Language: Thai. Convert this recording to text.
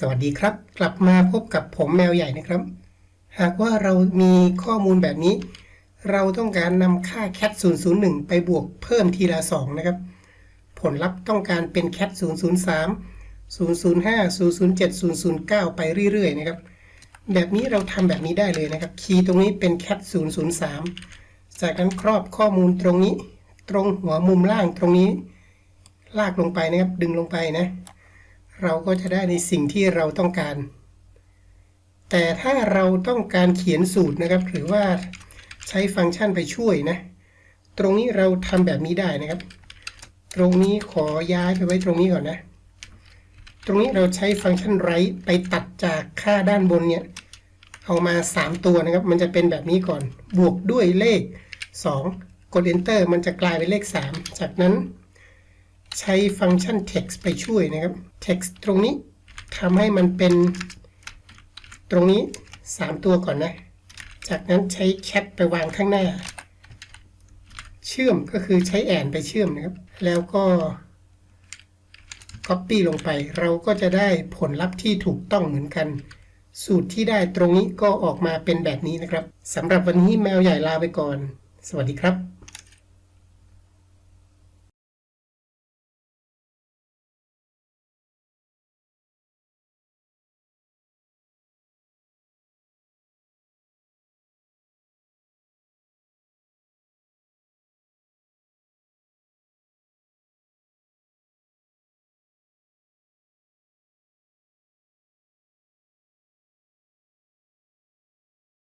สวัสดีครับ กลับมาพบกับผมแมวใหญ่นะครับ หากว่าเรามีข้อมูลแบบนี้ เราต้องการนำค่า cat 001 ไปบวกเพิ่มทีละ 2 นะครับ ผลลัพธ์ต้องการเป็น cat 003 005 007 009 ไปเรื่อยๆ นะครับ แบบนี้เราทำแบบนี้ได้เลยนะครับ คีย์ตรงนี้เป็น cat 003 จากนั้นครอบข้อมูลตรงนี้ ตรงหัวมุมล่างตรงนี้ ลากลงไปนะครับ ดึงลงไปนะ เราก็จะได้ในสิ่งที่เราต้องการ แต่ถ้าเราต้องการเขียนสูตรนะครับ หรือว่าใช้ฟังก์ชันไปช่วยนะ ตรงนี้เราทำแบบนี้ได้นะครับ ตรงนี้ขอย้ายไปไว้ตรงนี้ก่อนนะ ตรงนี้เราใช้ฟังก์ชันไรไปตัดจากค่าด้านบนเนี่ย เอามา 3 ตัวนะครับ มันจะเป็นแบบนี้ก่อน บวกด้วยเลข 2 กด enter มันจะกลายเป็นเลข 3 จากนั้น ใช้ฟังก์ชัน text ไปช่วยนะครับ text ตรงนี้ทำให้มันเป็นตรงนี้ 3 ตัวก่อนนะ จากนั้นใช้ cat ไปวางข้างหน้า เชื่อมก็คือใช้แอนไปเชื่อมนะครับ แล้วก็ copy ลงไป เราก็จะได้ผลลัพธ์ที่ถูกต้องเหมือนกัน สูตรที่ได้ตรงนี้ก็ออกมาเป็นแบบนี้นะครับสำหรับวันนี้แมวใหญ่ลาไปก่อน สวัสดีครับ